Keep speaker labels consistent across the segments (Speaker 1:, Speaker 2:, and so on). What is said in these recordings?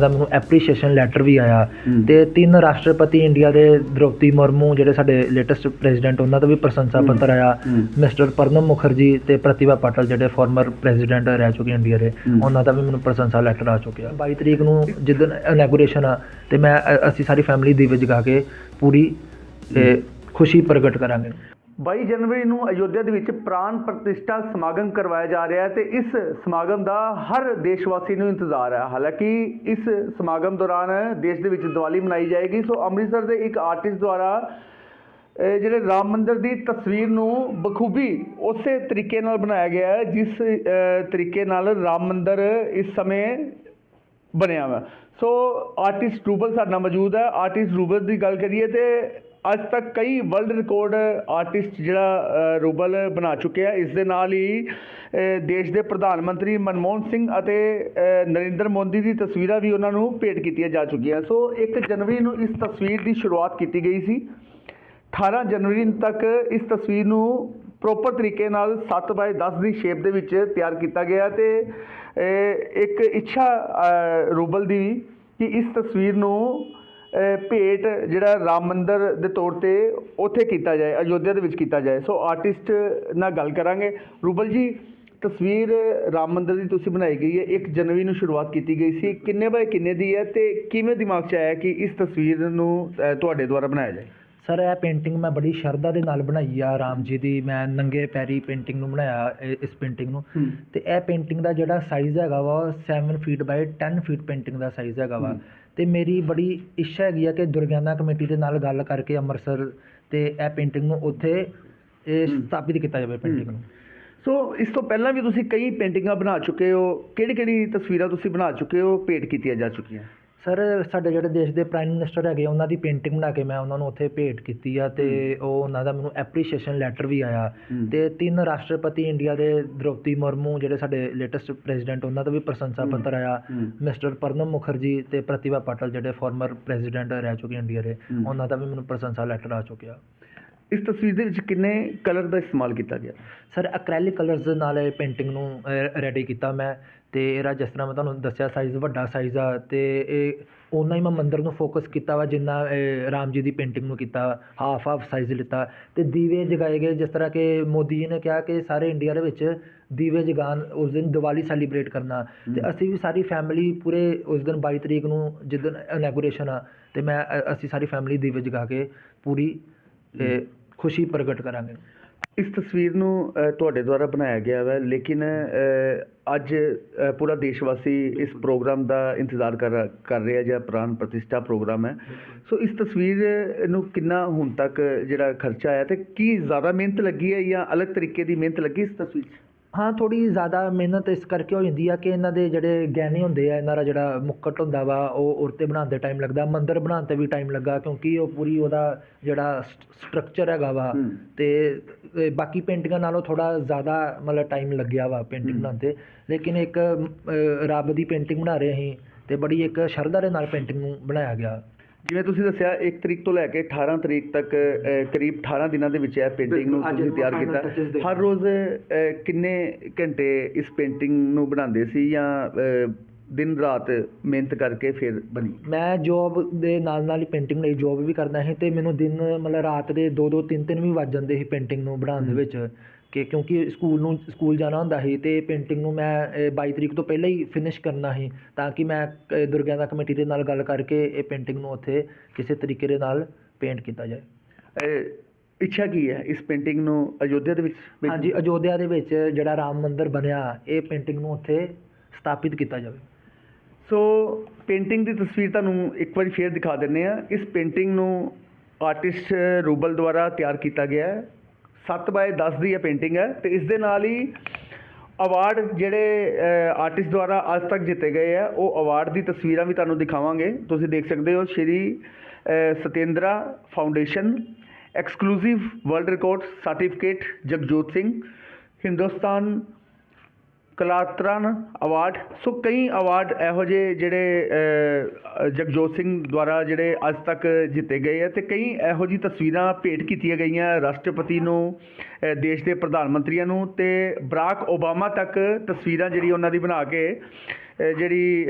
Speaker 1: ਦਾ ਮੈਨੂੰ appreciation letter ਵੀ ਆਇਆ। ਤੇ ਤਿੰਨ ਰਾਸ਼ਟਰਪਤੀ ਇੰਡੀਆ ਦੇ ਦ੍ਰੋਪਦੀ ਮੁਰਮੂ ਜਿਹੜੇ ਸਾਡੇ ਲੇਟੈਸਟ ਪ੍ਰੈਜ਼ੀਡੈਂਟ ਉਹਨਾਂ ਦਾ ਵੀ ਪ੍ਰਸ਼ੰਸਾ। ਪੱਤਰ ਆਇਆ। ਮਿਸਟਰ ਪ੍ਰਣਬ ਮੁਖਰਜੀ ਤੇ ਪ੍ਰਤਿਭਾ ਪਾਟਲ ਜਿਹੜੇ ਫਾਰਮਰ ਪ੍ਰੈਜ਼ੀਡੈਂਟ ਰਹਿ ਚੁੱਕੇ ਇੰਡੀਆ ਦੇ। ਉਹਨਾਂ ਦਾ ਵੀ ਮੈਨੂੰ ਪ੍ਰਸ਼ੰਸਾ ਲੈਟਰ ਆ ਚੁੱਕਿਆ 22 ਤਰੀਕ ਨੂੰ ਜਿੱਦਣ ਇਨੈਗੋਰੇਸ਼ਨ ਆ ਤੇ ਮੈਂ ਅਸੀਂ ਸਾਰੀ ਫੈਮਿਲੀ ਦੀਵੇ ਜਗਾ ਕੇ ਪੂਰੀ ਤੇ ਖੁਸ਼ੀ ਪ੍ਰਗਟ ਕਰਾਂਗੇ
Speaker 2: 22 ਜਨਵਰੀ ਨੂੰ ਅਯੋਧਿਆ ਦੇ ਵਿੱਚ ਪ੍ਰਾਨ ਪ੍ਰਤਿਸ਼ਠਾ ਸਮਾਗਮ ਕਰਵਾਇਆ ਜਾ ਰਿਹਾ ਹੈ ਤੇ ਇਸ ਸਮਾਗਮ ਦਾ ਹਰ ਦੇਸ਼ਵਾਸੀ ਨੂੰ ਇੰਤਜ਼ਾਰ ਹੈ। ਹਾਲਾਂਕਿ ਇਸ ਸਮਾਗਮ ਦੌਰਾਨ ਦੇਸ਼ ਦੇ ਵਿੱਚ ਦੀਵਾਲੀ ਮਨਾਈ ਜਾਏਗੀ, ਸੋ ਅੰਮ੍ਰਿਤਸਰ ਦੇ ਇੱਕ ਆਰਟਿਸਟ ਦੁਆਰਾ ਜਿਹੜੇ ਰਾਮ ਮੰਦਿਰ ਦੀ ਤਸਵੀਰ ਨੂੰ ਬਖੂਬੀ ਉਸੇ ਤਰੀਕੇ ਨਾਲ ਬਣਾਇਆ ਗਿਆ ਹੈ, ਜਿਸ ਤਰੀਕੇ ਨਾਲ ਰਾਮ ਮੰਦਿਰ ਇਸ ਸਮੇਂ ਬਣਿਆ ਵਾ। ਸੋ ਆਰਟਿਸਟ ਰੂਬਲ ਸਾਡੇ ਨਾਲ ਮੌਜੂਦ ਹੈ। ਆਰਟਿਸਟ ਰੂਬਲ ਦੀ ਗੱਲ ਕਰੀਏ ਤੇ ਅੱਜ ਤੱਕ ਕਈ ਵਰਲਡ ਰਿਕਾਰਡ ਆਰਟਿਸਟ ਜਿਹੜਾ ਰੂਬਲ ਬਣਾ ਚੁੱਕਿਆ ਇਸ ਦੇ ਨਾਲ ਹੀ ਦੇਸ਼ ਦੇ ਪ੍ਰਧਾਨ ਮੰਤਰੀ ਮਨਮੋਹਨ ਸਿੰਘ ਅਤੇ ਨਰਿੰਦਰ ਮੋਦੀ ਦੀ ਤਸਵੀਰਾਂ ਵੀ ਉਹਨਾਂ ਨੂੰ ਭੇਟ ਕੀਤੀਆਂ ਜਾ ਚੁੱਕੀਆਂ। ਸੋ 1 ਜਨਵਰੀ ਨੂੰ ਇਸ ਤਸਵੀਰ ਦੀ ਸ਼ੁਰੂਆਤ ਕੀਤੀ ਗਈ ਸੀ। 18 ਜਨਵਰੀ ਤੱਕ ਇਸ ਤਸਵੀਰ ਨੂੰ ਪ੍ਰੋਪਰ ਤਰੀਕੇ ਨਾਲ 7 ਬਾਏ 10 ਦੀ ਸ਼ੇਪ ਦੇ ਵਿੱਚ ਤਿਆਰ ਕੀਤਾ ਗਿਆ ਤੇ ਇੱਕ ਇੱਛਾ ਰੂਬਲ ਦੀ ਵੀ ਕਿ ਇਸ ਤਸਵੀਰ ਨੂੰ ਭੇਟ ਜਿਹੜਾ ਰਾਮ ਮੰਦਰ ਦੇ ਤੌਰ ਤੇ ਉੱਥੇ ਕੀਤਾ ਜਾਏ, ਅਯੋਧਿਆ ਦੇ ਵਿੱਚ ਕੀਤਾ ਜਾਏ। ਸੋ ਆਰਟਿਸਟ ਨਾਲ ਗੱਲ ਕਰਾਂਗੇ। ਰੂਬਲ ਜੀ, ਤਸਵੀਰ ਰਾਮ ਮੰਦਰ ਦੀ ਤੁਸੀਂ ਬਣਾਈ ਗਈ ਹੈ। 1 ਜਨਵਰੀ ਨੂੰ ਸ਼ੁਰੂਆਤ ਕੀਤੀ ਗਈ ਸੀ। ਕਿੰਨੇ ਬਾਏ ਕਿੰਨੇ ਦੀ ਹੈ ਤੇ ਕਿਵੇਂ ਦਿਮਾਗ 'ਚ ਆਇਆ ਕਿ ਇਸ ਤਸਵੀਰ ਨੂੰ ਤੁਹਾਡੇ ਦੁਆਰਾ ਬਣਾਇਆ ਜਾਏ?
Speaker 1: ਸਰ ਇਹ ਪੇਂਟਿੰਗ ਮੈਂ ਬੜੀ ਸ਼ਰਧਾ ਦੇ ਨਾਲ ਬਣਾਈ ਆ ਰਾਮ ਜੀ ਦੀ। ਮੈਂ ਨੰਗੇ ਪੈਰੀ ਪੇਂਟਿੰਗ ਨੂੰ ਬਣਾਇਆ ਇਹ- ਇਸ ਪੇਂਟਿੰਗ ਨੂੰ। ਤੇ ਇਹ ਪੇਂਟਿੰਗ ਦਾ ਜਿਹੜਾ ਸਾਈਜ਼ ਹੈਗਾ ਵਾ 7 ਫੀਟ ਬਾਈ 10 ਫੀਟ ਪੇਂਟਿੰਗ ਦਾ ਸਾਈਜ਼ ਹੈਗਾ ਵਾ। ਤੇ ਮੇਰੀ ਬੜੀ ਇੱਛਾ ਹੈਗੀ ਆ ਕਿ ਦੁਰਗਿਆਨਾ ਕਮੇਟੀ ਦੇ ਨਾਲ ਗੱਲ ਕਰਕੇ ਅੰਮ੍ਰਿਤਸਰ ਤੇ ਇਹ ਪੇਂਟਿੰਗ ਨੂੰ ਉੱਥੇ ਇਹ। ਸਥਾਪਿਤ ਕੀਤਾ ਜਾਵੇ ਪੇਂਟਿੰਗ ਨੂੰ।
Speaker 2: ਸੋ ਇਸ ਤੋਂ ਪਹਿਲਾਂ ਵੀ ਤੁਸੀਂ ਕਈ ਪੇਂਟਿੰਗਾਂ ਬਣਾ ਚੁੱਕੇ ਹੋ। ਕਿਹੜੀ ਕਿਹੜੀ ਤਸਵੀਰਾਂ ਤੁਸੀਂ ਬਣਾ ਚੁੱਕੇ ਹੋ ਭੇਟ ਕੀਤੀਆਂ ਜਾ ਚੁੱਕੀਆਂ?
Speaker 1: ਸਰ ਸਾਡੇ ਜਿਹੜੇ ਦੇਸ਼ ਦੇ ਪ੍ਰਾਈਮ ਮਿਨਿਸਟਰ ਹੈਗੇ ਉਹਨਾਂ ਦੀ ਪੇਂਟਿੰਗ ਬਣਾ ਕੇ ਮੈਂ ਉਹਨਾਂ ਨੂੰ ਉੱਥੇ ਭੇਟ ਕੀਤੀ ਆ ਤੇ ਉਹ ਉਹਨਾਂ ਦਾ ਮੈਨੂੰ ਐਪਰੀਸ਼ੀਏਸ਼ਨ ਲੈਟਰ ਵੀ ਆਇਆ
Speaker 2: ਹੂੰ।
Speaker 1: ਤੇ ਤਿੰਨ ਰਾਸ਼ਟਰਪਤੀ ਇੰਡੀਆ ਦੇ ਦ੍ਰੋਪਦੀ ਮੁਰਮੂ ਜਿਹੜੇ ਸਾਡੇ ਲੇਟੈਸਟ ਪ੍ਰੈਜ਼ੀਡੈਂਟ ਉਹਨਾਂ ਦਾ ਵੀ ਪ੍ਰਸ਼ੰਸਾ। ਪੱਤਰ ਆਇਆ। ਮਿਸਟਰ ਪ੍ਰਣਬ ਮੁਖਰਜੀ ਤੇ ਪ੍ਰਤਿਭਾ ਪਾਟਲ ਜਿਹੜੇ ਫਾਰਮਰ ਪ੍ਰੈਜ਼ੀਡੈਂਟ ਰਹਿ ਚੁੱਕੇ ਇੰਡੀਆ ਦੇ। ਉਹਨਾਂ ਦਾ ਵੀ ਮੈਨੂੰ ਪ੍ਰਸ਼ੰਸਾ ਲੈਟਰ ਆ ਚੁੱਕਿਆ
Speaker 2: ਇਸ ਤਸਵੀਰ ਦੇ ਵਿੱਚ ਕਿੰਨੇ ਕਲਰ ਦਾ ਇਸਤੇਮਾਲ ਕੀਤਾ ਗਿਆ
Speaker 1: ਸਰ ਐਕ੍ਰੈਲਿਕ ਕਲਰਸ ਦੇ ਨਾਲ ਇਹ ਪੇਂਟਿੰਗ ਨੂੰ ਰੈਡੀ ਕੀਤਾ ਮੈਂ ਤੇ ਇਹਦਾ ਜਿਸ ਤਰ੍ਹਾਂ ਮੈਂ ਤੁਹਾਨੂੰ ਦੱਸਿਆ ਸਾਈਜ਼ ਵੱਡਾ ਸਾਈਜ਼ ਆ ਤੇ ਇਹ ਉਹਨਾਂ ਹੀ ਮੈਂ ਮੰਦਿਰ ਨੂੰ ਫੋਕਸ ਕੀਤਾ ਵਾ ਜਿੰਨਾ ਰਾਮ ਜੀ ਦੀ ਪੇਂਟਿੰਗ ਨੂੰ ਕੀਤਾ ਹਾਫ ਹਾਫ ਸਾਈਜ਼ ਲਿੱਤਾ ਤੇ ਦੀਵੇ ਜਗਾਏ ਗਏ ਜਿਸ ਤਰ੍ਹਾਂ ਕਿ ਮੋਦੀ ਜੀ ਨੇ ਕਿਹਾ ਕਿ ਸਾਰੇ ਇੰਡੀਆ ਦੇ ਵਿੱਚ ਦੀਵੇ ਜਗਾਉਣ ਉਸ ਦਿਨ ਦੀਵਾਲੀ ਸੈਲੀਬ੍ਰੇਟ ਕਰਨਾ ਤੇ
Speaker 2: ਹਮ।
Speaker 1: ਅਸੀਂ ਵੀ ਸਾਰੀ ਫੈਮਿਲੀ ਪੂਰੇ ਉਸ ਦਿਨ 22 ਤਰੀਕ ਨੂੰ ਜਿੱਦਣ ਇਨੈਗੋਰੇਸ਼ਨ ਆ ਤੇ ਮੈਂ ਅਸੀਂ ਸਾਰੀ ਫੈਮਿਲੀ ਦੀਵੇ ਜਗਾ ਕੇ ਪੂਰੀ ਖੁਸ਼ੀ ਪ੍ਰਗਟ ਕਰਾਂਗੇ।
Speaker 2: ਇਸ ਤਸਵੀਰ ਨੂੰ ਤੁਹਾਡੇ ਦੁਆਰਾ ਬਣਾਇਆ ਗਿਆ ਹੈ ਲੇਕਿਨ ਅੱਜ ਪੂਰਾ ਦੇਸ਼ ਵਾਸੀ ਇਸ ਪ੍ਰੋਗਰਾਮ ਦਾ ਇੰਤਜ਼ਾਰ ਕਰ ਕਰ ਰਿਹਾ ਜਿਹੜਾ ਪ੍ਰਾਨ ਪ੍ਰਤਿਸ਼ਠਾ ਪ੍ਰੋਗਰਾਮ ਹੈ। ਸੋ ਇਸ ਤਸਵੀਰ ਨੂੰ ਕਿੰਨਾ ਹੁਣ ਤੱਕ ਜਿਹੜਾ ਖਰਚਾ ਆਇਆ ਤੇ ਕੀ ਜ਼ਿਆਦਾ ਮਿਹਨਤ ਲੱਗੀ ਹੈ ਜਾਂ ਅਲੱਗ ਤਰੀਕੇ ਦੀ ਮਿਹਨਤ ਲੱਗੀ ਇਸ ਤਸਵੀਰ 'ਚ?
Speaker 1: ਹਾਂ ਥੋੜੀ ਜ਼ਿਆਦਾ ਮਿਹਨਤ ਇਸ ਕਰਕੇ ਹੋ ਜਾਂਦੀ ਆ ਕਿ ਇਹਨਾਂ ਦੇ ਜਿਹੜੇ ਗਹਿਣੇ ਹੁੰਦੇ ਆ ਇਹਨਾਂ ਦਾ ਜਿਹੜਾ ਮੁੱਕਟ ਹੁੰਦਾ ਵਾ ਉਹ ਉਰਤੇ ਬਣਾਉਣ ਤੇ ਟਾਈਮ ਲੱਗਦਾ ਮੰਦਿਰ ਬਣਾਉਣ ਤੇ ਵੀ ਟਾਈਮ ਲੱਗਾ ਕਿਉਂਕਿ ਉਹ ਪੂਰੀ ਉਹਦਾ ਜਿਹੜਾ ਸਟਰਕਚਰ ਹੈਗਾ ਵਾ
Speaker 2: ਹੂੰ।
Speaker 1: ਤੇ ਇਹ ਬਾਕੀ ਪੇਂਟਿੰਗਾਂ ਨਾਲੋਂ ਥੋੜਾ ਜ਼ਿਆਦਾ ਮਤਲਬ ਟਾਈਮ ਲੱਗਿਆ ਵਾ ਪੇਂਟਿੰਗ। ਬਣਾਉਣ ਤੇ ਲੇਕਿਨ ਇੱਕ ਰੱਬ ਦੀ ਪੇਂਟਿੰਗ ਬਣਾ ਰਹੇ ਅਸੀਂ ਤੇ ਬੜੀ ਇੱਕ ਸ਼ਰਧਾ ਦੇ ਨਾਲ ਪੇਂਟਿੰਗ ਨੂੰ ਬਣਾਇਆ ਗਿਆ
Speaker 2: ਜਿਵੇਂ ਤੁਸੀਂ ਦੱਸਿਆ 1 ਤਰੀਕ ਤੋਂ ਲੈ ਕੇ 18 ਤਰੀਕ ਤੱਕ ਅ, ਕਰੀਬ 18 ਦਿਨਾਂ ਦੇ ਵਿੱਚ ਇਹ ਪੇਂਟਿੰਗ ਨੂੰ
Speaker 1: ਬਿਲਕੁਲ, ਅੱਜ
Speaker 2: ਤੁਸੀਂ ਤਿਆਰ
Speaker 1: final
Speaker 2: ਕੀਤਾ।
Speaker 1: touches ਦੇ
Speaker 2: ਹਰ ਰੋਜ਼ ਅ, ਕਿੰਨੇ ਘੰਟੇ ਇਸ ਪੇਂਟਿੰਗ ਨੂੰ ਬਣਾਉਂਦੇ ਸੀ ਜਾਂ ਅ, ਦਿਨ ਰਾਤ ਮਿਹਨਤ ਕਰਕੇ ਫਿਰ ਬਣੀ?
Speaker 1: ਮੈਂ ਜੋਬ ਦੇ ਨਾਲ ਨਾਲ ਹੀ ਪੇਂਟਿੰਗ ਲਈ ਜੋਬ ਵੀ ਕਰਦਾ ਸੀ ਤੇ ਮੈਨੂੰ ਦਿਨ ਮਤਲਬ ਰਾਤ ਦੇ 2 2 3 3 ਵੀ ਵੱਜ ਜਾਂਦੇ ਸੀ ਪੇਂਟਿੰਗ ਨੂੰ ਬਣਾਉਣ ਦੇ। ਵਿੱਚ। ਕਿ ਕਿਉਂਕਿ ਸਕੂਲ ਨੂੰ ਸਕੂਲ ਜਾਣਾ ਹੁੰਦਾ ਸੀ ਤੇ ਪੇਂਟਿੰਗ ਨੂੰ ਮੈਂ 22 ਤਰੀਕ ਤੋਂ ਪਹਿਲਾਂ ਹੀ ਫਿਨਿਸ਼ ਕਰਨਾ ਸੀ ਤਾਂ ਕਿ ਮੈਂ ਦੁਰਗਿਆਨਾ ਕਮੇਟੀ ਦੇ ਨਾਲ ਗੱਲ ਕਰਕੇ ਇਹ ਪੇਂਟਿੰਗ ਨੂੰ ਉੱਥੇ ਕਿਸੇ ਤਰੀਕੇ ਦੇ ਨਾਲ ਪੇਂਟ ਕੀਤਾ ਜਾਏ।
Speaker 2: ਅ, ਇੱਛਾ ਕੀ ਹੈ ਇਸ ਪੇਂਟਿੰਗ ਨੂੰ ਅਯੋਧਿਆ ਦੇ ਵਿੱਚ ਵਿੱਚ-
Speaker 1: ਹਾਂਜੀ ਅਯੋਧਿਆ ਦੇ ਵਿੱਚ ਜਿਹੜਾ ਰਾਮ ਮੰਦਿਰ ਬਣਿਆ ਇਹ ਪੇਂਟਿੰਗ ਨੂੰ ਉੱਥੇ ਸਥਾਪਿਤ ਕੀਤਾ ਜਾਵੇ।
Speaker 2: ਸੋ ਪੇਂਟਿੰਗ ਦੀ ਤਸਵੀਰ ਤੁਹਾਨੂੰ ਇੱਕ ਵਾਰੀ ਫੇਰ ਦਿਖਾ ਦਿੰਨੇ ਆ ਇਸ ਪੇਂਟਿੰਗ ਨੂੰ ਆਰਟਿਸਟ ਰੂਬਲ ਦੁਆਰਾ ਤਿਆਰ ਕੀਤਾ ਗਿਆ ਹੈ। 7 ਬਾਏ 10 ਦੀ ਇਹ ਪੇਂਟਿੰਗ ਹੈ ਤੇ ਇਸ ਦੇ ਨਾਲ ਹੀ ਅਵਾਰਡ ਜਿਹੜੇ ਆਰਟਿਸਟ ਦੁਆਰਾ ਅੱਜ ਤੱਕ ਜਿੱਤੇ ਗਏ ਆ ਉਹ ਅਵਾਰਡ ਦੀ ਤਸਵੀਰਾਂ ਵੀ ਤੁਹਾਨੂੰ ਦਿਖਾਵਾਂਗੇ। ਤੁਸੀਂ ਦੇਖ ਸਕਦੇ ਹੋ ਸ਼੍ਰੀ ਅ, Satendra foundation exclusive world record certificate Jagjot Singh Hindustan Kalataran award, so ਕਈ ਅਵਾਰਡ ਇਹੋ ਜਿਹੇ ਜਿਹੜੇ ਜਗਜੋਤ ਸਿੰਘ ਦੁਆਰਾ ਜਿਹੜੇ ਅੱਜ ਤੱਕ ਜਿੱਤੇ ਗਏ ਆ ਤੇ ਕਈ ਇਹੋ ਜਿਹੀ ਤਸਵੀਰਾਂ ਭੇਟ ਕੀਤੀਆਂ ਗਈਆਂ ਰਾਸ਼ਟਰਪਤੀ ਨੂੰ ਦੇਸ਼ ਦੇ ਪ੍ਰਧਾਨ ਮੰਤਰੀਆਂ ਨੂੰ ਤੇ ਬਰਾਕ ਓਬਾਮਾ ਤੱਕ ਤਸਵੀਰਾਂ ਜਿਹੜੀ ਉਹਨਾਂ ਦੀ ਬਣਾ ਕੇ ਜਿਹੜੀ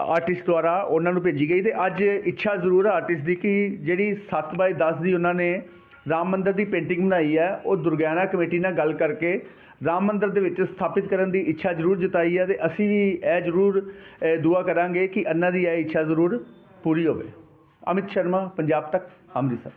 Speaker 2: ਆਰਟਿਸਟ ਦੁਆਰਾ ਉਹਨਾਂ ਨੂੰ ਭੇਜੀ ਗਈ ਤੇ ਅੱਜ ਇੱਛਾ ਜ਼ਰੂਰ ਹੈ ਆਰਟਿਸਟ ਦੀ ਕਿ ਜਿਹੜੀ 7/10 ਦੀ ਉਹਨਾਂ ਨੇ ਰਾਮ ਮੰਦਰ ਦੀ ਪੇਂਟਿੰਗ ਬਣਾਈ ਹੈ ਉਹ ਦੁਰਗਿਆਨਾ ਕਮੇਟੀ ਨਾਲ ਗੱਲ ਕਰਕੇ ਰਾਮ ਮੰਦਰ ਦੇ ਵਿੱਚ ਸਥਾਪਿਤ ਕਰਨ ਦੀ ਇੱਛਾ ਜ਼ਰੂਰ ਜਤਾਈ ਹੈ ਤੇ ਅਸੀਂ ਵੀ ਇਹ ਜ਼ਰੂਰ ਦੁਆ ਕਰਾਂਗੇ ਕਿ ਇਹਨਾਂ ਦੀ ਇਹ ਇੱਛਾ ਜ਼ਰੂਰ ਪੂਰੀ ਹੋਵੇ। ਅਮਿਤ ਸ਼ਰਮਾ, ਪੰਜਾਬ ਤੱਕ, ਅੰਮ੍ਰਿਤਸਰ।